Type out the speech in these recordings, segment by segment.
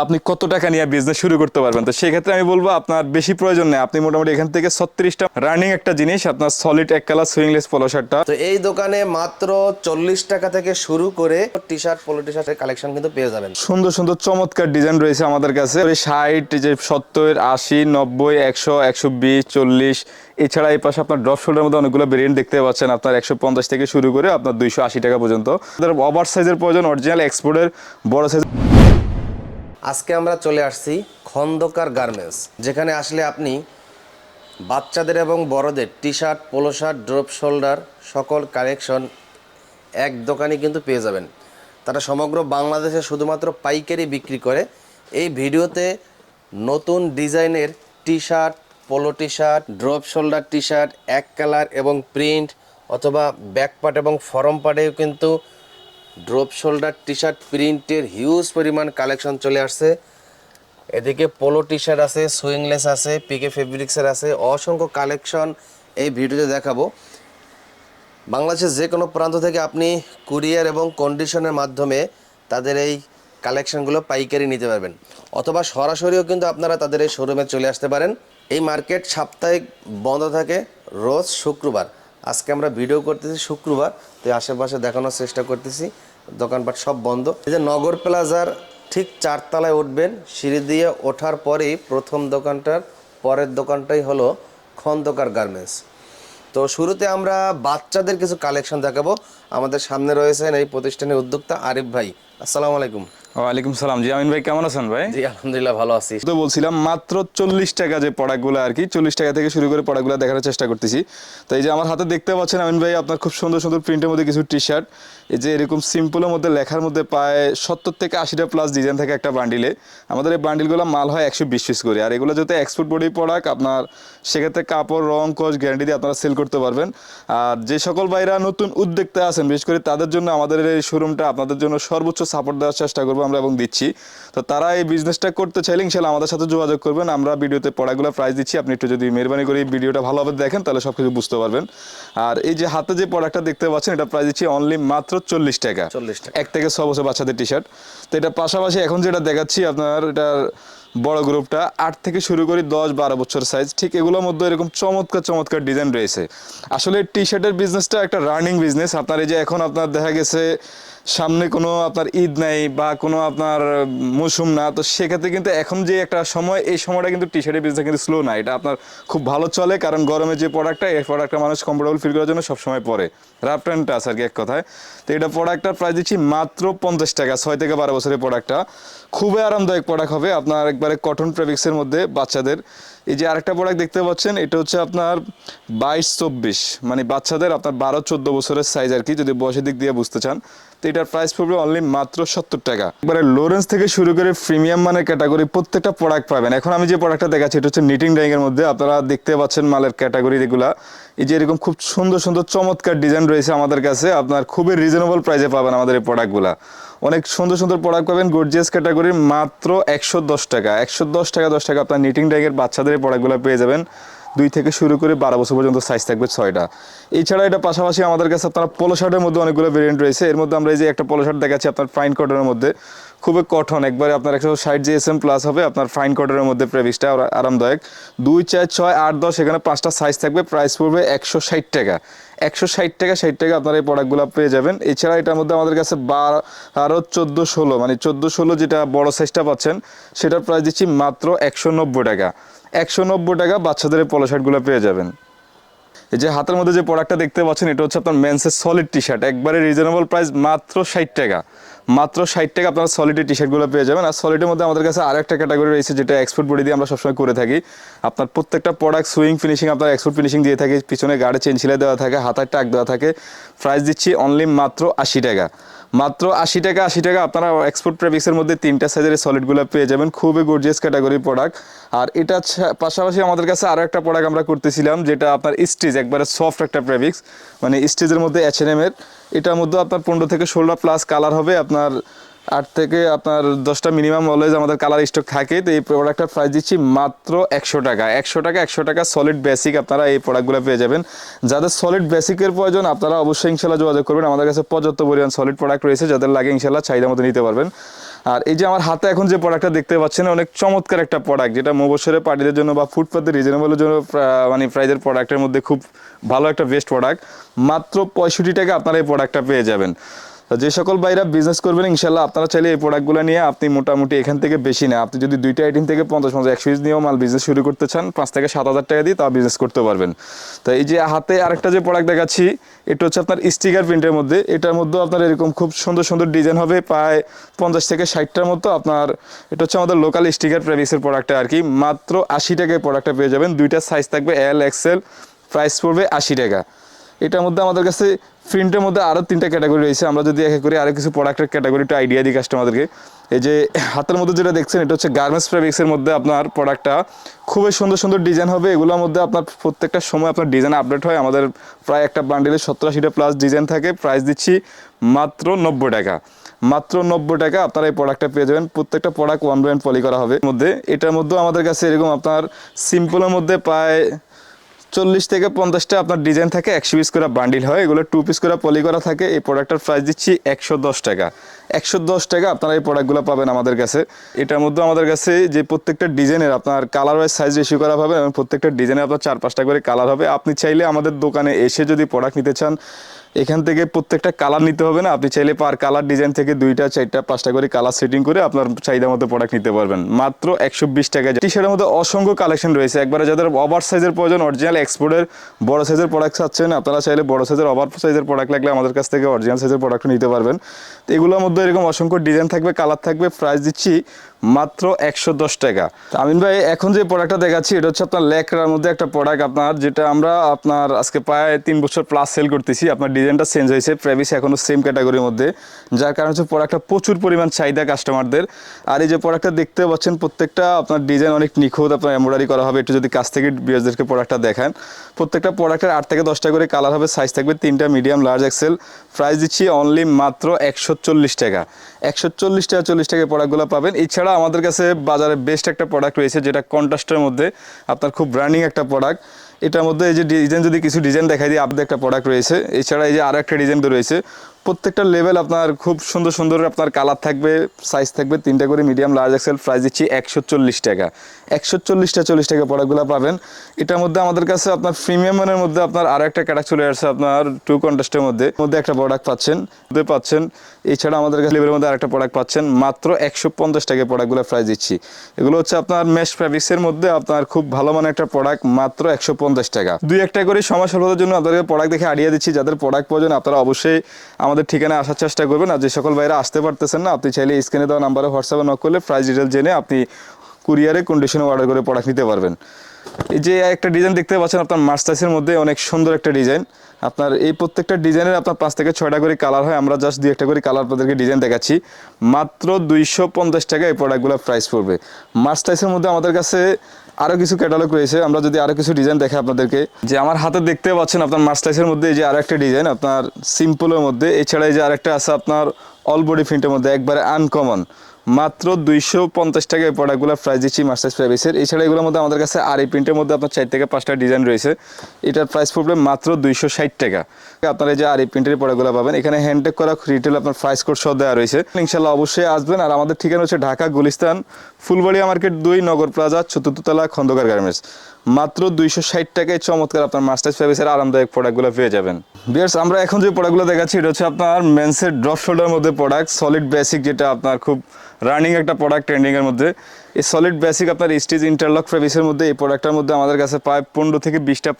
আপনি কত টাকা নিয়ে বিজনেস শুরু করতে পারবেন? তো সেক্ষেত্রে আমি বলব আপনার বেশি প্রয়োজন নেই। আপনি মোটামুটি এখান থেকে ছত্রিশটা রানিং একটা জিনিস আপনার সলিড এক কালার সুইংলেস পলো শার্টটা তো এই দোকানে মাত্র চল্লিশ টাকা থেকে শুরু করে টি শার্ট পোলো টি শার্টের কালেকশন কিন্তু পেয়ে যাবেন। সুন্দর সুন্দর চমৎকার ডিজাইন রয়েছে আমাদের কাছে। ষাট যে সত্তর আশি নব্বই একশো একশো বিশ চল্লিশ এছাড়া এই পাশে আপনার ড্রপ শোল্ডার মধ্যে অনেকগুলো ভেরিয়েন্ট দেখতে পাচ্ছেন। আপনার একশো পঞ্চাশ থেকে শুরু করে আপনার দুইশো আশি টাকা পর্যন্ত। ওভার সাইজের প্রয়োজন অরিজিনাল এক্সপোর্টের বড় সাইজ আজকে আমরা চলে আসছি খন্দকার গার্মেন্টস যেখানে আসলে আপনি বাচ্চাদের এবং বড়দের T shirt polo shirt drop shoulder সকল কালেকশন এক দোকানে কিন্তু পেয়ে যাবেন। তারা সমগ্র বাংলাদেশে শুধুমাত্র পাইকারি বিক্রি করে। এই ভিডিওতে নতুন ডিজাইনের T shirt polo T shirt drop shoulder T shirt এক কালার এবং প্রিন্ট অথবা ব্যাক পার্ট এবং ফরম পার্টেও কিন্তু ড্রপ শোল্ডার টি শার্ট প্রিন্টের হিউজ পরিমাণ কালেকশন চলে আসছে। এদিকে পোলো টি শার্ট আছে, সুইংলেস আছে, পিকে ফেব্রিক্সের আছে, অসংখ্য কালেকশন এই ভিডিওতে দেখাবো। বাংলাদেশের যে কোনো প্রান্ত থেকে আপনি কুরিয়ার এবং কন্ডিশনের মাধ্যমে তাদের এই কালেকশনগুলো পাইকারি নিতে পারবেন। অথবা সরাসরিও কিন্তু আপনারা তাদের এই শোরুমে চলে আসতে পারেন। এই মার্কেট সাপ্তাহিক বন্ধ থাকে রোজ শুক্রবার। আজকে আমরা ভিডিও করতেছি শুক্রবার, তো আশেপাশে দেখানোর চেষ্টা করতেছি। দোকানপাট সব বন্ধ। এই যে নগর প্লাজার ঠিক চারতলায় উঠবেন, সিঁড়ি দিয়ে ওঠার পরেই প্রথম দোকানটার পরের দোকানটাই হলো খন্দকার গার্মেন্টস। তো শুরুতে আমরা বাচ্চাদের কিছু কালেকশন দেখাবো। আমাদের সামনে রয়েছেন এই প্রতিষ্ঠানের উদ্যোক্তা আরিফ ভাই। আসসালামু আলাইকুম। ওয়ালাইকুম সালাম। জি আমিন ভাই কেমন আছেন ভাই? জি আলহামদুলিল্লাহ ভালো আছি। তো বলছিলাম মাত্র চল্লিশ টাকা যে প্রোডাক্টগুলো আর কি চল্লিশ টাকা থেকে শুরু করে প্রোডাক্টগুলো দেখার চেষ্টা করতেছি। তো এই যে আমার হাতে দেখতে পাচ্ছেন আমিন ভাই আপনার খুব সুন্দর সুন্দর প্রিন্টের মধ্যে কিছু টি শার্ট এই যে এরকম সিম্পলের মধ্যে লেখার মধ্যে প্রায় সত্তর থেকে আশিটা প্লাস ডিজাইন থাকে একটা বান্ডিলে আমাদের এই বান্ডিলগুলো মাল হয় একশো বিশ পিস করে। আর এগুলো যাতে এক্সপোর্ট বডি প্রোডাক্ট আপনার সেক্ষেত্রে কাপড় রং কোচ গ্যারান্টি দিয়ে আপনারা সেল করতে পারবেন। আর যে সকল ভাইরা নতুন উদ্যোক্তা আছেন বিশেষ করে তাদের জন্য আমাদের এই শোরুমটা আপনাদের জন্য সর্বোচ্চ সাপোর্ট দেওয়ার চেষ্টা করব। আমরা এবং দিচ্ছি। তো তারা এই বিজনেসটা করতে চাইলে ইনশাল্লাহ আমাদের সাথে যোগাযোগ করবেন। আমরা ভিডিওতে পড়াগুলো প্রাইস দিচ্ছি। আপনি একটু যদি মেহরবানি করে এই ভিডিওটা ভালোভাবে দেখেন তাহলে সব কিছু বুঝতে পারবেন। আর এই যে হাতে যে প্রোডাক্টটা দেখতে পাচ্ছেন এটা প্রাইস দিচ্ছি অনলি মাত্র চল্লিশ টাকা। 40 টাকা। এক থেকে ছ বছর বাচ্চাদের টি শার্ট তো এটা পাশাপাশি এখন যেটা দেখাচ্ছি আপনার এটার বড় গ্রুপটা আট থেকে শুরু করি দশ বারো বছর সাইজ ঠিক এগুলোর মধ্যে এরকম চমৎকার চমৎকার ডিজাইন রয়েছে। আসলে টি শার্টের বিজনেসটা একটা রানিং বিজনেস আপনার এই যে এখন আপনার দেখা গেছে সামনে কোনো আপনার ঈদ নাই বা কোনো আপনার মৌসুম না, তো সেক্ষেত্রে কিন্তু এখন যে একটা সময়, এই সময়টা কিন্তু টি শার্টের বিজনেস কিন্তু স্লো না। এটা আপনার খুব ভালো চলে, কারণ গরমে যে প্রোডাক্টটা এই প্রোডাক্টটা মানুষ কমফোর্টেবল ফিল করার জন্য সবসময় পরে। রাফ অ্যান্ড টাচ আর কি এক কথায়। তো এটা প্রোডাক্টটার প্রাইস দিচ্ছি মাত্র পঞ্চাশ টাকা, ছয় থেকে বারো বছরের প্রোডাক্টটা খুবই আরামদায়ক প্রোডাক্ট হবে আপনার একবারে কটন প্রেবিক্সের মধ্যে বাচ্চাদের। এই যে আরেকটা প্রোডাক্ট দেখতে পাচ্ছেন, এটা হচ্ছে আপনার বাইশ চব্বিশ। মানে বাচ্চাদের আপনার বারো, চোদ্দ বছরের সাইজ আর কি, যদি বয়সের দিক দিয়ে বুঝতে চান। তো এটার প্রাইস পড়বে অনলি মাত্র সত্তর টাকা। এবারে লোরেন্স থেকে শুরু করে প্রিমিয়াম মানের ক্যাটাগরি প্রত্যেকটা প্রোডাক্ট পাবেন। এখন আমি যে প্রোডাক্টটা দেখাচ্ছি, এটা হচ্ছে নিটিং ডাইং এর মধ্যে। আপনারা দেখতে পাচ্ছেন মালের ক্যাটাগরি এগুলা। এই যে এরকম খুব সুন্দর সুন্দর, চমৎকার ডিজাইন রয়েছে আমাদের কাছে। আপনার খুবই রিজনেবল প্রাইসে পাবেন আমাদের এই প্রোডাক্টগুলা অনেক সুন্দর সুন্দর প্রোডাক্ট পাবেন। গর্জিয়াস ক্যাটাগরির মাত্র একশো দশ টাকা। একশো দশ টাকা দশ টাকা আপনার নিটিং ডাইগের বাচ্চাদের এই প্রোডাক্টগুলো পেয়ে যাবেন। দুই থেকে শুরু করে বারো বছর পর্যন্ত সাইজ থাকবে ছয়টা। এছাড়া এটা পাশাপাশি আমাদের কাছে আপনার পোলো শার্টের মধ্যে অনেকগুলো ভেরিয়েন্ট রয়েছে। এর মধ্যে আমরা এই যে একটা পোলো শার্ট দেখাচ্ছি আপনার ফাইন কটনের মধ্যে। খুবই কঠন একবারে আপনার একশো ষাট জি এস এম প্লাস হবে, আপনার ফাইন কটনের মধ্যে প্রেভিসটা আরামদায়ক। দুই, চার, ছয়, আট, দশ, এখানে পাঁচটা সাইজ থাকবে প্রাইস পড়বে একশো ষাট টাকা। একশো ষাট টাকা ষাট টাকা আপনারা এই প্রোডাক্টগুলো পেয়ে যাবেন। এছাড়া এটার মধ্যে আমাদের কাছে বারো চোদ্দ, ষোলো মানে চোদ্দ, ষোলো যেটা বড় সাইজটা পাচ্ছেন, সেটার প্রাইস দিচ্ছি মাত্র একশো নব্বই টাকা। একশো নব্বই টাকা বাচ্চাদের পলো শার্টগুলো পেয়ে যাবেন। এই যে হাতের মধ্যে যে প্রোডাক্টটা দেখতে পাচ্ছেন, এটা হচ্ছে আপনার মেন্সের সলিড টি শার্ট একবারে রিজনেবল প্রাইস মাত্র ষাট টাকা। মাত্র ষাট টাকা আপনারা সলিডের টি শার্টগুলো পেয়ে যাবেন। আর সলিডের মধ্যে আমাদের কাছে আর একটা ক্যাটাগরি রয়েছে, যেটা এক্সপোর্ট বডি দিয়ে আমরা সবসময় করে থাকি। আপনার প্রত্যেকটা প্রোডাক্ট সুইং ফিনিশিং আপনার এক্সপোর্ট ফিনিশিং দিয়ে থাকি। পিছনে গাড়ি চেন ছিলে দেওয়া থাকে হাতার টাক দেওয়া থাকে। প্রাইস দিচ্ছি অনলি মাত্র আশি টাকা। মাত্র আশি টাকা আশি টাকা। আপনারা এক্সপোর্ট প্রেভিক্সের মধ্যে তিনটা সাইজের সলিডগুলো পেয়ে যাবেন। খুবই গর্জিয়াস ক্যাটাগরি প্রোডাক্ট আর এটা পাশাপাশি আমাদের কাছে আরও একটা প্রোডাক্ট আমরা করতেছিলাম, যেটা আপনার স্টিজ একবারে সফট একটা প্রেভিক্স মানে স্টিজের মধ্যে এইচ এন এর। এটার মধ্যেও আপনার পনেরো থেকে ষোলো প্লাস কালার হবে। আপনার আট থেকে আপনার দশটা মিনিমাম অলওয়েজ আমাদের কালার স্টক থাকে। তো এই প্রোডাক্টটার প্রাইস দিচ্ছি মাত্র একশো টাকা। একশো টাকা একশো টাকা সলিড বেসিক আপনারা এই প্রোডাক্টগুলো পেয়ে যাবেন। যাদের সলিড বেসিকের প্রয়োজন, আপনারা অবশ্যই ইনশাল্লাহ যোগাযোগ করবেন। আমাদের কাছে পর্যাপ্ত পরিমাণ সলিড প্রোডাক্ট রয়েছে, যাদের লাগে ইনশাল্লাহ চাহিদা মতো নিতে পারবেন। আর এই যে আমার হাতে এখন যে প্রোডাক্টটা দেখতে পাচ্ছেন, অনেক চমৎকার একটা প্রোডাক্ট যেটা মোবসরে পার্টিদের জন্য বা ফুটপাতে রিজনেবলের জন্য মানে প্রাইজের প্রোডাক্টের মধ্যে খুব ভালো একটা বেস্ট প্রোডাক্ট মাত্র পঁয়ষট্টি টাকা আপনারা এই প্রোডাক্টটা পেয়ে যাবেন। যে সকল ভাইরা বিজনেস করবেন, ইনশাল্লাহ আপনারা চাইলে এই প্রোডাক্টগুলো নিয়ে আপনি মোটামুটি এখান থেকে বেশি না আপনি যদি দুইটা আইটেম থেকে পঞ্চাশ পঞ্চাশ, একশো পিস নিয়েও মাল বিজনেস শুরু করতে চান, পাঁচ থেকে সাত হাজার টাকা দিয়ে তাও বিজনেস করতে পারবেন। তো এই যে হাতে আরেকটা যে প্রোডাক্ট দেখাচ্ছি, এটা হচ্ছে আপনার স্টিকার প্রিন্টের মধ্যে। এটার মধ্যেও আপনার এরকম খুব সুন্দর সুন্দর ডিজাইন হবে, প্রায় পঞ্চাশ থেকে ষাটটার মতো আপনার, এটা হচ্ছে আমাদের লোকাল স্টিকার প্রেভিক্সের প্রোডাক্টটা আর কি। মাত্র আশি টাকায় প্রোডাক্টটা পেয়ে যাবেন। দুইটা সাইজ থাকবে এল এক্সেল প্রাইস পড়বে আশি টাকা। এটার মধ্যে আমাদের কাছে প্রিন্টের মধ্যে আরও তিনটা ক্যাটাগরি রয়েছে। আমরা যদি এক করে আরও কিছু প্রোডাক্টের ক্যাটাগরিটা আইডিয়া দিই কাস্টমারদেরকে এই যে হাতের মধ্যে যেটা দেখছেন, এটা হচ্ছে গার্মেন্টস ফেব্রিক্সের মধ্যে আপনার প্রোডাক্টটা খুবই সুন্দর সুন্দর ডিজাইন হবে। এগুলোর মধ্যে আপনার প্রত্যেকটা সময় আপনার ডিজাইন আপডেট হয়। আমাদের প্রায় একটা বান্ডিলে সত্তর আশিটা প্লাস ডিজাইন থাকে। প্রাইস দিচ্ছি মাত্র নব্বই টাকা। মাত্র নব্বই টাকা আপনারা এই প্রোডাক্টটা পেয়ে যাবেন। প্রত্যেকটা প্রোডাক্ট ওয়ান ব্র্যান্ড পলি করা হবে। মধ্যে, এটার মধ্যেও আমাদের কাছে এরকম আপনার সিম্পলের মধ্যে প্রায় চল্লিশ থেকে পঞ্চাশটা আপনার ডিজাইন থাকে, একশো পিস করে বান্ডিল হয়। এগুলো টু পিস করে পলি করা থাকে। এই প্রোডাক্টটার প্রাইস দিচ্ছি একশো দশ টাকা। একশো দশ টাকা আপনারা এই প্রোডাক্টগুলো পাবেন আমাদের কাছে। এটার মধ্যে আমাদের কাছে যে প্রত্যেকটা ডিজাইনের আপনার কালার ওয়াইজ সাইজ রেশিও করা হবে এবং প্রত্যেকটা ডিজাইনের আপনার চার পাঁচটা করে কালার হবে। আপনি চাইলে আমাদের দোকানে এসে যদি প্রোডাক্ট নিতে চান এখান থেকে প্রত্যেকটা কালার নিতে হবে না। আপনি চাইলে পার কালার ডিজাইন থেকে দুইটা, চারটা, পাঁচটা করে কালার সেটিং করে আপনার চাহিদা মতো প্রোডাক্ট নিতে পারবেন। মাত্র একশো বিশ টাকা টি শার্টের মধ্যে অসংখ্য কালেকশন রয়েছে। একবারে যাদের ওভার সাইজের প্রয়োজন অরিজিনাল এক্সপোর্টের বড় সাইজের প্রোডাক্ট চাচ্ছেন, আপনারা চাইলে বড় সাইজের ওভার সাইজের প্রোডাক্ট লাগলে আমাদের কাছ থেকে অরিজিনাল সাইজের প্রোডাক্ট নিতে পারবেন। তো এগুলোর মধ্যে এরকম অসংখ্য ডিজাইন থাকবে কালার থাকবে। প্রাইস দিচ্ছি মাত্র একশো দশ টাকা। আমিন ভাই, এখন যে প্রোডাক্টটা দেখাচ্ছি, এটা হচ্ছে আপনার লেকরার মধ্যে একটা প্রোডাক্ট আপনার, যেটা আমরা আপনার আজকে প্রায় তিন বছর প্লাস সেল করতেছি। আপনার ডিজাইনটা চেঞ্জ হয়েছে প্রেভিস এখনও সেম ক্যাটাগরির মধ্যে। যার কারণে হচ্ছে প্রোডাক্টটা প্রচুর পরিমাণ চাহিদা কাস্টমারদের আর এই যে প্রোডাক্টটা দেখতে পাচ্ছেন, প্রত্যেকটা আপনার ডিজাইন অনেক নিখুঁত, আপনার এমব্রয়ডারি করা হবে। একটু যদি কাছ থেকে বিয়ার্সদেরকে প্রোডাক্টটা দেখান, প্রত্যেকটা প্রোডাক্টের আট থেকে দশটা করে কালার হবে সাইজ থাকবে তিনটা মিডিয়াম লার্জ এক্সেল প্রাইস দিচ্ছি অনলি মাত্র একশো চল্লিশ টাকা। একশো চল্লিশ টাকা চল্লিশ টাকা প্রোডাক্টগুলো পাবেন। এছাড়া আমাদের কাছে বাজারে বেস্ট একটা প্রোডাক্ট রয়েছে, যেটা কন্ট্রাস্টের মধ্যে আপনার খুব ব্র্যান্ডিং একটা প্রোডাক্ট এটার মধ্যে এই যে ডিজাইন যদি কিছু ডিজাইন দেখাই দিই আপনাদের একটা প্রোডাক্ট রয়েছে, এছাড়া এই যে আরও একটা ডিজাইন রয়েছে প্রত্যেকটা লেভেল আপনার খুব সুন্দর সুন্দর আপনার কালার থাকবে সাইজ থাকবে, তিনটা করে মিডিয়াম লার্জ এক্সেল প্রাইস দিচ্ছি একশো চল্লিশ টাকা। একশো চল্লিশটা চল্লিশ টাকা প্রোডাক্টগুলো পাবেন। এটার মধ্যে আমাদের কাছে আপনার প্রিমিয়ামের মধ্যে আপনার আরও একটা ক্যাটাক চলে আসছে আপনার টু কন্টেস্টের মধ্যে। মধ্যে একটা প্রোডাক্ট পাচ্ছেন, মধ্যে পাচ্ছেন। এছাড়া আমাদের কাছে লেভেলের মধ্যে আরেকটা প্রোডাক্ট পাচ্ছেন, মাত্র একশো পঞ্চাশ টাকা প্রোডাক্টগুলো প্রাইস দিচ্ছি। এগুলো হচ্ছে আপনার মেশ ফ্যাব্রিক্সের মধ্যে আপনার খুব ভালো মানের একটা প্রোডাক্ট মাত্র একশো পঞ্চাশ টাকা। দুই একটা করে সময় স্বল্পতার জন্য আপনাদেরকে প্রোডাক্ট দেখে আড়িয়ে দিচ্ছি। যাদের প্রোডাক্ট প্রয়োজন আপনারা অবশ্যই আমাদের ঠিকানায় আসার চেষ্টা করবেন আর যে সকল ভাইরা আসতে পারতেছেন না, আপনি চাইলে স্ক্রিনে দেওয়া নাম্বারে হোয়াটসঅ্যাপে নক করলে প্রাইস ডিটেল জেনে আপনি কুরিয়ারে কন্ডিশনে অর্ডার করে প্রোডাক্ট নিতে পারবেন। যে একটা ডিজাইন দেখতে পাচ্ছেন আপনার মাস্টার্সের মধ্যে অনেক সুন্দর একটা ডিজাইন। আপনার এই প্রত্যেকটা ডিজাইনের আপনার পাঁচ থেকে ছয়টা করে কালার হয়। আমরা জাস্ট দুই একটা করে কালার আপনাদেরকে ডিজাইন দেখাচ্ছি। মাত্র দুইশো পঞ্চাশ টাকা এই প্রোডাক্টগুলো প্রাইস পড়বে। মাস্টার্সের মধ্যে আমাদের কাছে আরও কিছু ক্যাটালগ রয়েছে। আমরা যদি আরও কিছু ডিজাইন দেখাই আপনাদেরকে। যে আমার হাতে দেখতে পাচ্ছেন আপনার মাস্টার্সের মধ্যে এই যে আরও একটা ডিজাইন আপনার সিম্পলের মধ্যে। এছাড়া এই যে আরেকটা আছে আপনার অল বডি প্রিন্টের মধ্যে, একবারে আনকমন মাত্র দুইশো পঞ্চাশ টাকা এই প্রোডাক্টগুলো প্রাইস দিচ্ছি মাস্টার্স প্রাইভেসের এছাড়া এগুলোর মধ্যে আমাদের কাছে আর এই প্রিন্টের মধ্যে আপনার চার থেকে পাঁচটা ডিজাইন রয়েছে। এটার প্রাইস পড়বে মাত্র দুইশো ষাট টাকা। আপনারা যে আর এই প্রিন্টের প্রোডাক্টগুলো পাবেন, এখানে হ্যান্ডটেক করা রিটেল আপনার প্রাইস কোড সহ দেওয়া রয়েছে। ইনশাল্লাহ অবশ্যই আসবেন। আর আমাদের ঠিকানা হচ্ছে ঢাকা, গুলিস্তান, ফুলবাড়িয়া মার্কেট দুই, নগর প্লাজা, চতুর্থতলা, খন্দকার গার্মেন্টস। মাত্র দুইশো ষাট টাকায় চমৎকার আপনার মাস্টার্স ফেব্রিক্সের আরামদায়ক প্রোডাক্টগুলো পেয়ে যাবেন। বিয়ার্স আমরা এখন যে প্রোডাক্টগুলো দেখাচ্ছি, এটা হচ্ছে আপনার মেন্সের ড্রপ শোল্ডার মধ্যে প্রোডাক্ট সলিড বেসিক যেটা আপনার খুব রানিং একটা প্রোডাক্ট ট্রেন্ডিংয়ের মধ্যে। এই সলিড বেসিক আপনার স্টিচ ইন্টারলক ফেব্রিক্সের মধ্যে এই প্রোডাক্টটার মধ্যে আমাদের কাছে প্রায় পনেরো থেকে বিশটা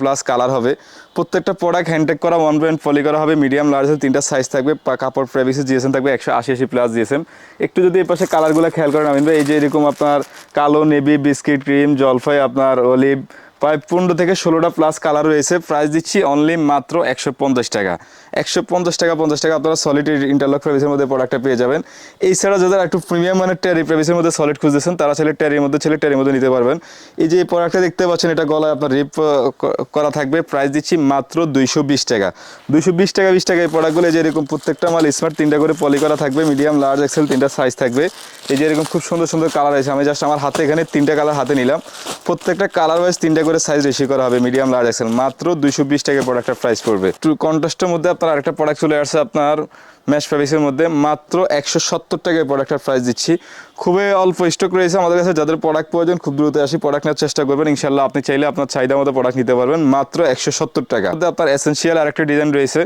প্লাস কালার হবে। প্রত্যেকটা প্রোডাক্ট হ্যান্ডটেক করা ওয়ান ব্র্যান্ড পলি করা হবে মিডিয়াম লার্জের তিনটা সাইজ থাকবে কাপড় ফেব্রিক্সের জিএসএম থাকবে, একশো আশি আশি প্লাস জিএসএম একটু যদি এই পাশে কালারগুলো খেয়াল করেন আমি এই যে এরকম আপনার কালো নেভি বিস্কিট ক্রিম জলফাই, আপনার অলিভ প্রায় পনেরো থেকে ষোলোটা প্লাস কালার রয়েছে। প্রাইস দিচ্ছি অনলি মাত্র একশো পঞ্চাশ টাকা। একশো পঞ্চাশ টাকা পঞ্চাশ টাকা আপনারা সলিড ইন্টারলক প্রেভিসের মধ্যে প্রোডাক্টটা পেয়ে যাবেন। এছাড়া যাদের একটু প্রিমিয়াম মানের ট্যারি প্রেভিসের মধ্যে সলিড খুঁজতেছেন, তারা ছেলে ট্যারির মধ্যে ছেলে ট্যারির মধ্যে নিতে পারবেন। এই যে এই প্রোডাক্টটা দেখতে পাচ্ছেন, এটা গলায় আপনার রিপ করা থাকবে। প্রাইস দিচ্ছি মাত্র দুইশো বিশ টাকা। দুইশো বিশ টাকা বিশ টাকা এই প্রোডাক্টগুলো এই যে এরকম প্রত্যেকটা মাল স্মার্ট তিনটা করে পলি করা থাকবে মিডিয়াম লার্জ এক্সেল তিনটা সাইজ থাকবে। এই যে এরকম খুব সুন্দর সুন্দর কালার আছে। আমি জাস্ট আমার হাতে এখানে তিনটা কালার হাতে নিলাম। প্রত্যেকটা কালার ওয়াইজ তিনটা করে সাইজ রেশি করা হবে মিডিয়াম লার্জ এক্সেল মাত্র দুইশো বিশ টাকা প্রোডাক্টের প্রাইস পড়বে। টু কন্ট্রাস্টের মধ্যে আপনার আরেকটা প্রোডাক্ট চলে আসছে আপনার ম্যাশ ফেব্রিক্সের মধ্যে মাত্র একশো সত্তর টাকায় প্রোডাক্টের প্রাইস দিচ্ছি। খুবই অল্প স্টক রয়েছে আমাদের কাছে, যাদের প্রোডাক্ট প্রয়োজন খুব দ্রুত আসি প্রোডাক্ট নেওয়ার চেষ্টা করবেন। ইনশাল্লাহ আপনি চাইলে আপনার চাহিদা মতো প্রোডাক্ট নিতে পারবেন, মাত্র একশো সত্তর টাকা। আপনার এসেন্সিয়াল আরেকটা ডিজাইন রয়েছে।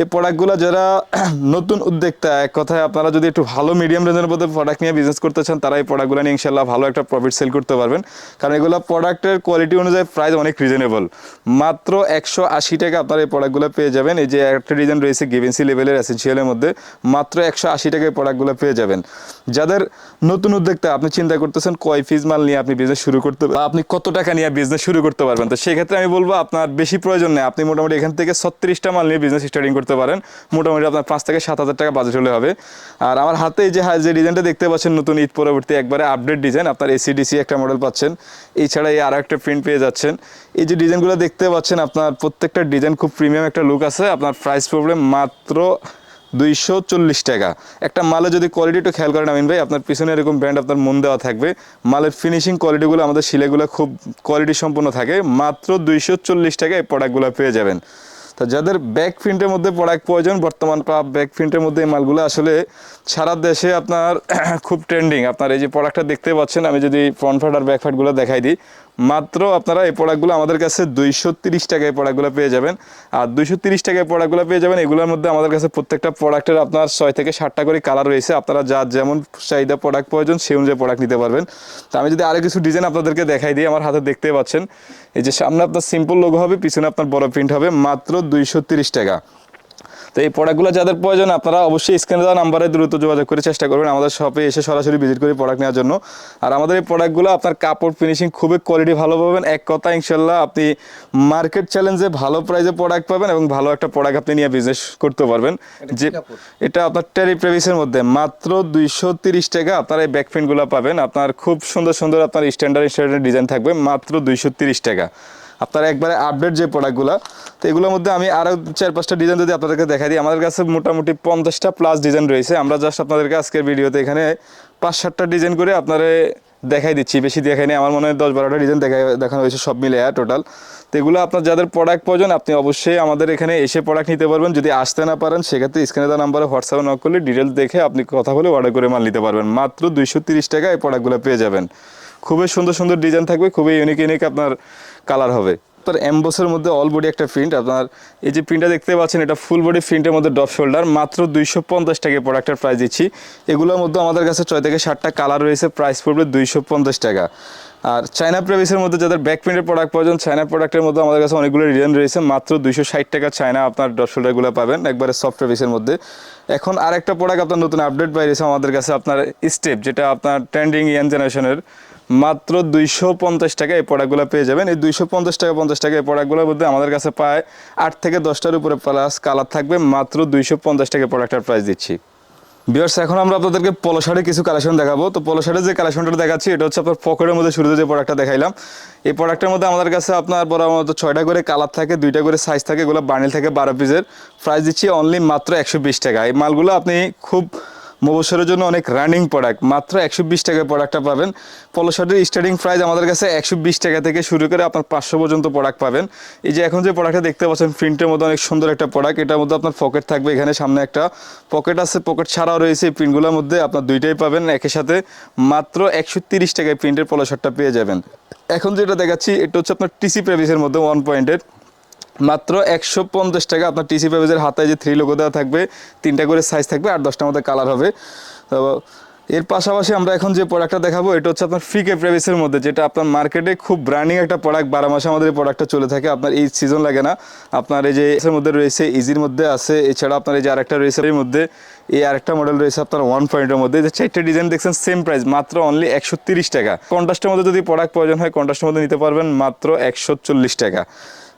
এই প্রোডাক্টগুলো যারা নতুন উদ্যোক্তা, এক কথায় আপনারা যদি একটু ভালো মিডিয়াম রেঞ্জের মধ্যে প্রোডাক্ট নিয়ে বিজনেস করতে চান, তারা এই প্রোডাক্টগুলো নিয়ে ইনশাল্লাহ ভালো একটা প্রফিট সেল করতে পারবেন। কারণ এগুলো প্রোডাক্টের কোয়ালিটি অনুযায়ী প্রাইস অনেক রিজনেবল মাত্র একশো আশি টাকা আপনারা এই প্রোডাক্টগুলো পেয়ে যাবেন। এই যে একটা ডিজাইন রয়েছে গিভেন্সি লেভেলের এসেন্সিয়ালের মধ্যে। মাত্র একশো আশি টাকায় প্রোডাক্টগুলো পেয়ে যাবেন। যাদের নতুন উদ্যোক্তা, আপনি চিন্তা করতেছেন কয় পিস মাল নিয়ে আপনি বিজনেস শুরু করতে আপনি কত টাকা নিয়ে বিজনেস শুরু করতে পারবেন, তো সেক্ষেত্রে আমি বলব আপনার বেশি প্রয়োজন নেই। আপনি মোটামুটি এখান থেকে ছত্রিশটা মাল নিয়ে বিজনেস স্টার্টিং করতে পারেন। মোটামুটি আপনার পাঁচ থেকে সাত হাজার টাকা বাজেট হলে হবে। আর আমার হাতে যে যে ডিজাইনটা দেখতে পাচ্ছেন, নতুন ঈদ পরবর্তী একবারে আপডেট ডিজাইন আপনার এসিডিসি একটা মডেল পাচ্ছেন। এছাড়া এই আরও একটা প্রিন্ট পেয়ে যাচ্ছেন। এই যে ডিজাইনগুলো দেখতে পাচ্ছেন, আপনার প্রত্যেকটা ডিজাইন খুব প্রিমিয়াম একটা লুক আছে। আপনার প্রাইস প্রবলেম মাত্র দুইশো চল্লিশ টাকা। একটা মালে যদি কোয়ালিটি একটু খেয়াল করেন আমিন ভাই, আপনার পিছনে এরকম ব্র্যান্ড আপনার মন দেওয়া থাকবে। মালের ফিনিশিং কোয়ালিটিগুলো আমাদের শিলেগুলো খুব কোয়ালিটি সম্পন্ন থাকে। মাত্র দুইশো চল্লিশ টাকা এই প্রোডাক্টগুলো পেয়ে যাবেন। তো যাদের ব্যাক প্রিন্টের মধ্যে প্রোডাক্ট প্রয়োজন, বর্তমান ব্যাক প্রিন্টের মধ্যে এই মালগুলো আসলে সারা দেশে আপনার খুব ট্রেন্ডিং আপনার এই যে প্রোডাক্টটা দেখতে পাচ্ছেন, আমি যদি ফ্রন্ট ফাট আর ব্যাক ফাটগুলো দেখাই দিই মাত্র আপনারা এই প্রোডাক্টগুলো আমাদের কাছে দুইশো তিরিশ টাকায় প্রোডাক্টগুলো পেয়ে যাবেন। আর দুইশো তিরিশ টাকায় প্রোডাক্টগুলো পেয়ে যাবেন, এগুলোর মধ্যে আমাদের কাছে প্রত্যেকটা প্রোডাক্টের আপনার ছয় থেকে ষাটটা করে কালার রয়েছে। আপনারা যার যেমন চাহিদা প্রোডাক্ট প্রয়োজন, সেই অনুযায়ী প্রোডাক্ট নিতে পারবেন। তো আমি যদি আরও কিছু ডিজাইন আপনাদেরকে দেখাই দিই, আমার হাতে দেখতে পাচ্ছেন। এই যে সামনে আপনার সিম্পল লোগো হবে, পিছনে আপনার বড় প্রিন্ট হবে, মাত্র দুইশো তিরিশ টাকা। তো এই প্রোডাক্টগুলো যাদের প্রয়োজন আপনারা অবশ্যই স্ক্রিনে দেওয়া নাম্বারে দ্রুত যোগাযোগ করে চেষ্টা করবেন আমাদের শপে এসে সরাসরি ভিজিট করে প্রোডাক্ট নেওয়ার জন্য। আর আমাদের এই প্রোডাক্টগুলো আপনার কাপড় ফিনিশিং খুবই কোয়ালিটি ভালো পাবেন। এক কথা ইনশাল্লাহ আপনি মার্কেট চ্যালেঞ্জে ভালো প্রাইসে প্রোডাক্ট পাবেন এবং ভালো একটা প্রোডাক্ট আপনি নিয়ে বিজনেস করতে পারবেন। যে এটা আপনার টেরি প্রেভিসের মধ্যে। মাত্র দুইশো তিরিশ টাকা আপনার এই ব্যাক প্রিন্টগুলো পাবেন। আপনার খুব সুন্দর সুন্দর আপনার স্ট্যান্ডার্ড স্ট্যান্ডার্ড ডিজাইন থাকবে। মাত্র দুইশো তিরিশ টাকা। আপনার একবারে আপডেট যে প্রোডাক্টগুলো তো এগুলোর মধ্যে আমি আরও চার পাঁচটা ডিজাইন যদি আপনাদেরকে দেখাই দিই, আমাদের কাছে মোটামুটি পঞ্চাশটা প্লাস ডিজাইন রয়েছে। আমরা জাস্ট আপনাদেরকে আজকের ভিডিওতে এখানে পাঁচ সাতটা ডিজাইন করে আপনারে দেখাই দিচ্ছি। বেশি দেখাই নি আমার মনে হয় দশ বারোটা ডিজাইন দেখা দেখানো হয়েছে সব মিলে টোটাল তো এগুলো আপনার যাদের প্রোডাক্ট প্রয়োজন, আপনি অবশ্যই আমাদের এখানে এসে প্রোডাক্ট নিতে পারবেন। যদি আসতে না পারেন, সেক্ষেত্রে স্ক্রিনে দেওয়া নাম্বারে হোয়াটসঅ্যাপে নক করলে ডিটেলস দেখে আপনি কথা বলে অর্ডার করে মাল নিতে পারবেন। মাত্র দুইশো টাকা এই প্রোডাক্টগুলো পেয়ে যাবেন। খুবই সুন্দর সুন্দর ডিজাইন থাকবে, খুবই ইউনিক ইউনিক আপনার কালার হবে। আপনার এমবসের মধ্যে অল বডি একটা প্রিন্ট আপনার এই যে প্রিন্টটা দেখতে পাচ্ছেন, এটা ফুল বডি প্রিন্টের মধ্যে ডপ শোল্ডার মাত্র দুইশো পঞ্চাশ টাকা প্রোডাক্টের প্রাইস দিচ্ছি। এগুলোর মধ্যে আমাদের কাছে ছয় থেকে সাতটা কালার রয়েছে প্রাইস পড়বে দুইশো পঞ্চাশ টাকা। আর চায়না প্রেভিসের মধ্যে যাদের ব্যাক প্রিন্টের প্রোডাক্ট প্রয়োজন চায়না প্রোডাক্টের মধ্যে আমাদের কাছে অনেকগুলো ডিজাইন রয়েছে, মাত্র দুইশো ষাট টাকা চায়না আপনার ডট শোল্ডারগুলো পাবেন, একবারে সফট প্রেভিসের মধ্যে। এখন আরেকটা প্রোডাক্ট আপনার নতুন আপডেট বাইরেছে আমাদের কাছে, আপনার স্টেপ যেটা আপনার ট্রেন্ডিং ইয়ান জেনারেশনের মাত্র দুইশো পঞ্চাশ টাকা এই প্রোডাক্টগুলো পেয়ে যাবেন। এই দুইশো পঞ্চাশ টাকা পঞ্চাশ টাকা এই প্রোডাক্টগুলোর মধ্যে আমাদের কাছে প্রায় আট থেকে দশটার উপরে প্লাস কালার থাকবে। মাত্র দুইশো পঞ্চাশ টাকা প্রোডাক্টের প্রাইস দিচ্ছি। বিয়ার্স এখন আমরা আপনাদেরকে পলো কিছু কালেকশন দেখাবো। তো পলো যে কালেকশনটা দেখাচ্ছি, এটা হচ্ছে আপনার পকেটের মধ্যে শুরুতে যে প্রোডাক্টটা দেখাইলাম। এই প্রোডাক্টের মধ্যে আমাদের কাছে আপনার মতো ছয়টা করে কালার থাকে, দুইটা করে সাইজ থাকে, এগুলো বান্ডিল থাকে বারো পিসের প্রাইস দিচ্ছি অনলি মাত্র একশো বিশ টাকা। এই মালগুলো আপনি খুব মবসরের জন্য অনেক রানিং প্রোডাক্ট মাত্র একশো বিশ টাকায় প্রোডাক্টটা পাবেন। পলো শার্টের স্টার্টিং প্রাইস আমাদের কাছে একশো বিশ টাকা থেকে শুরু করে আপনার পাঁচশো পর্যন্ত প্রোডাক্ট পাবেন। এই যে এখন যে প্রোডাক্টটা দেখতে পাচ্ছেন প্রিন্টের মধ্যে অনেক সুন্দর একটা প্রোডাক্ট এটার মধ্যে আপনার পকেট থাকবে এখানে সামনে একটা পকেট আছে। পকেট ছাড়াও রয়েছে এই প্রিন্টগুলোর মধ্যে। আপনার দুইটাই পাবেন। একের সাথে মাত্র একশো তিরিশ টাকায় প্রিন্টের পলো শার্টটা পেয়ে যাবেন। এখন যেটা দেখাচ্ছি, এটা হচ্ছে আপনার টিসি প্রেভিসের মধ্যে ওয়ান পয়েন্টের মাত্র একশো পঞ্চাশ টাকা আপনার টিসি পেপেজের হাতায় যে থ্রি লোগো দেওয়া থাকবে, তিনটা করে সাইজ থাকবে আর দশটার মধ্যে কালার হবে। তো এর পাশাপাশি আমরা এখন যে প্রোডাক্টটা দেখাবো, এটা হচ্ছে আপনার ফ্রিকে প্রেভিসের মধ্যে, যেটা আপনার মার্কেটে খুব ব্র্যান্ডিং একটা প্রোডাক্ট বারো মাসে আমাদের এই প্রোডাক্টটা চলে থাকে, আপনার এই সিজন লাগে না। আপনার এই যে এর মধ্যে রয়েছে ইজির মধ্যে আছে, এছাড়া আপনার এই যে আরেকটা রয়েছে এর মধ্যে, এই আরেকটা মডেল রয়েছে আপনার ওয়ান পয়েন্টের মধ্যে যে চারটে ডিজাইন দেখছেন সেম প্রাইস মাত্র অনলি একশো টাকা। কন্ট্রাস্টের মধ্যে যদি প্রোডাক্ট প্রয়োজন হয় কন্ট্রাস্টের মধ্যে নিতে পারবেন মাত্র একশো চল্লিশ টাকা।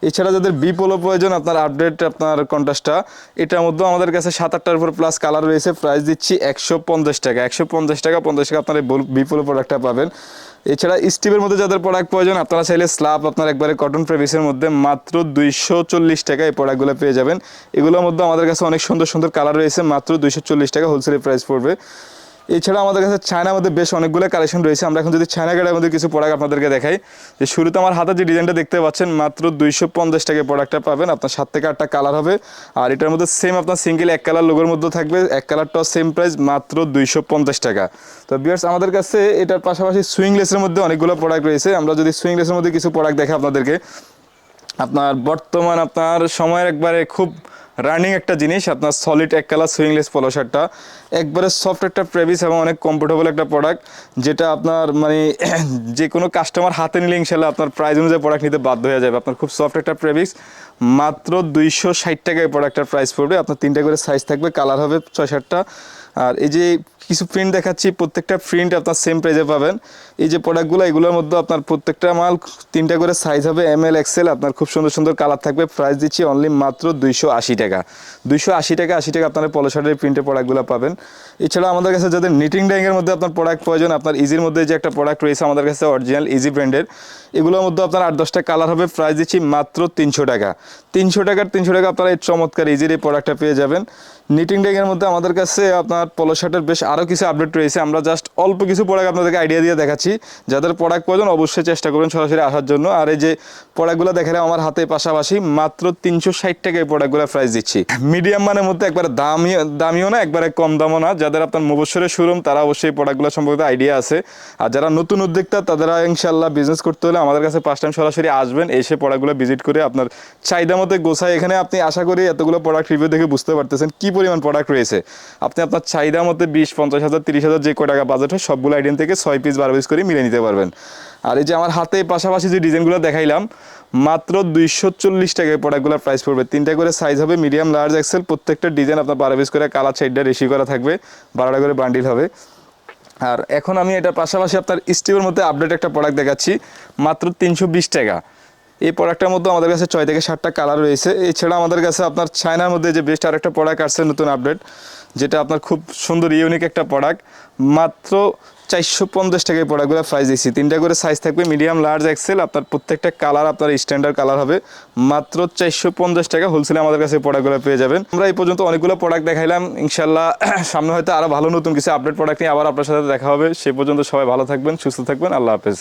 এছাড়া যাদের বিপোলো প্রয়োজন, আপনার আপডেট আপনার কন্ট্রাস্টটা এটার মধ্যেও আমাদের কাছে সাত আটটার উপর প্লাস কালার রয়েছে। প্রাইস দিচ্ছি একশো পঞ্চাশ টাকা। একশো পঞ্চাশ টাকা পঞ্চাশ টাকা আপনার এই বিপোলো প্রোডাক্টটা পাবেন। এছাড়া স্টিভের মধ্যে যাদের প্রোডাক্ট প্রয়োজন, আপনারা চাইলে স্ল্যাব আপনার একবারে কটন প্রেভিসের মধ্যে মাত্র দুইশো চল্লিশ টাকা এই প্রোডাক্টগুলো পেয়ে যাবেন। এগুলোর মধ্যে আমাদের কাছে অনেক সুন্দর সুন্দর কালার রয়েছে, মাত্র দুইশো চল্লিশ টাকা হোলসেল প্রাইস পড়বে। এছাড়া আমাদের কাছে চায়নার মধ্যে বেশ অনেকগুলো কালেকশন রয়েছে। আমরা এখন যদি চায়না গাড়ির মধ্যে কিছু প্রোডাক্ট আপনাদেরকে দেখাই, যে শুরুতে আমার হাতে যে ডিজাইনটা দেখতে পাচ্ছেন, মাত্র দুইশো পঞ্চাশ টাকা প্রোডাক্টটা পাবেন। আপনার সাত থেকে আটটা কালার হবে। আর এটার মধ্যে সেম আপনার সিঙ্গেল এক কালার লোগোর মধ্যে থাকবে। এক কালারটাও সেম প্রাইস মাত্র দুইশো পঞ্চাশ টাকা। তো বিয়ার্স আমাদের কাছে এটার পাশাপাশি সুইংলেসের মধ্যে অনেকগুলো প্রোডাক্ট রয়েছে। আমরা যদি সুইংলেসের মধ্যে কিছু প্রোডাক্ট দেখাই আপনাদেরকে, আপনার বর্তমান, আপনার সময়ের একবারে খুব রানিং একটা জিনিস, আপনার সলিড এক কালার সুইংলেস পলো শার্টটা একবারে সফট একটা প্রেভিস এবং অনেক কমফোর্টেবল একটা প্রোডাক্ট যেটা আপনার মানে যে কোনো কাস্টমার হাতে নিলে ইনশাল্লাহ আপনার প্রাইস অনুযায়ী প্রোডাক্ট নিতে বাধ্য হয়ে যাবে। আপনার খুব সফট একটা প্রেভিস মাত্র দুইশো ষাট টাকায় প্রোডাক্টটার প্রাইস পড়বে। আপনার তিনটা করে সাইজ থাকবে কালার হবে ছয় সাতটা। আর এই যে কিছু প্রিন্ট দেখাচ্ছি, প্রত্যেকটা প্রিন্ট আপনার সেম প্রাইজে পাবেন। এই যে প্রোডাক্টগুলো এগুলোর মধ্যে আপনার প্রত্যেকটা মাল তিনটা করে সাইজ হবে এম এল এক্সেল আপনার খুব সুন্দর সুন্দর কালার থাকবে। প্রাইস দিচ্ছি অনলি মাত্র দুইশো আশি টাকা। দুইশো আশি টাকা আশি টাকা আপনার পলো শার্টের প্রিন্টের প্রোডাক্টগুলো পাবেন। এছাড়া আমাদের কাছে যাদের নিটিং ড্যাঙ্গের মধ্যে আপনার প্রোডাক্ট প্রয়োজন, আপনার ইজির মধ্যে যে একটা প্রোডাক্ট রয়েছে আমাদের কাছে অরিজিনাল ইজি ব্র্যান্ডের এগুলোর মধ্যে আপনার আট, দশটা কালার হবে। প্রাইস দিচ্ছি মাত্র তিনশো টাকা। তিনশো টাকার তিনশো টাকা আপনারা এই চমৎকার ইজির এই প্রোডাক্টটা পেয়ে যাবেন। নিটিং ড্যাঙ্গের মধ্যে আমাদের কাছে আপনার পলো শার্টের বেশ আরও কিছু আপডেট রয়েছে। আমরা জাস্ট অল্প কিছু প্রোডাক্ট আপনাদেরকে আইডিয়া দিয়ে দেখাচ্ছি। যাদের প্রোডাক্ট প্রয়োজন অবশ্যই চেষ্টা করবেন সরাসরি আসার জন্য। আর এই যে প্রোডাক্টগুলো দেখালাম আমার হাতে পাশাপাশি মাত্র তিনশো ষাট টাকা এই প্রোডাক্টগুলো প্রাইস দিচ্ছি। মিডিয়াম মানের মধ্যে একবারে দামি, দামিও না, একবারে কম দামও না। যাদের আপনার মুবসরের শোরুম তারা অবশ্যই প্রোডাক্টগুলো সম্পর্কে আইডিয়া আছে। আর যারা নতুন উদ্যোক্তা তারা ইনশাল্লাহ বিজনেস করতে হলে আমাদের কাছে ফার্স্ট টাইম সরাসরি আসবেন। এসে প্রোডাক্টগুলো ভিজিট করে আপনার চাহিদা মতো গোছায়। এখানে আপনি আশা করি এতগুলো প্রোডাক্ট রিভিউ দেখে বুঝতে পারতেছেন। কি পরিমাণ প্রোডাক্ট রয়েছে। আপনি আপনার চাহিদা মতো বিশ, পঞ্চাশ হাজার, তিরিশ হাজার যে কয় টাকা বাজেট হয়, সবগুলো আইটেম থেকে ছয় পিস বারো পিস করে মিলে নিতে পারবেন। আর এই যে আমার হাতে পাশাপাশি যে ডিজাইনগুলো দেখাইলাম, মাত্র দুইশো চল্লিশ টাকায় প্রোডাক্টগুলোর প্রাইস পড়বে। তিনটা করে সাইজ হবে মিডিয়াম লার্জ এক্সেল প্রত্যেকটা ডিজাইন আপনার বারো পিস করে কালার সাইডটা রেশি করা থাকবে, বারোটা করে বান্ডিল হবে। আর এখন আমি এটার পাশাপাশি আপনার স্টিভের মধ্যে আপডেট একটা প্রোডাক্ট দেখাচ্ছি, মাত্র তিনশো বিশ টাকা। এই প্রোডাক্টটার মধ্যে আমাদের কাছে ছয় থেকে সাতটা কালার রয়েছে। এছাড়া আমাদের কাছে আপনার চায়নার মধ্যে যে বেস্ট আরেকটা প্রোডাক্ট আসছে নতুন আপডেট যেটা আপনার খুব সুন্দর ইউনিক একটা প্রোডাক্ট মাত্র চারশো পঞ্চাশ টাকায় প্রোডাক্টগুলো প্রাইস দিচ্ছি তিনটা করে সাইজ থাকবে মিডিয়াম লার্জ এক্সেল আপনার প্রত্যেকটা কালার আপনার স্ট্যান্ডার্ড কালার হবে। মাত্র চারশো পঞ্চাশ টাকা হোলসেলে আমাদের কাছে প্রোডাক্টগুলো পেয়ে যাবেন। আমরা এই পর্যন্ত অনেকগুলো প্রোডাক্ট দেখাইলাম। ইনশাল্লাহ সামনে হয়তো আরও ভালো নতুন কিছু আপডেট প্রোডাক্ট নিয়ে আবার আপনার সাথে দেখা হবে। সে পর্যন্ত সবাই ভালো থাকবেন, সুস্থ থাকবেন। আল্লাহ হাফেজ।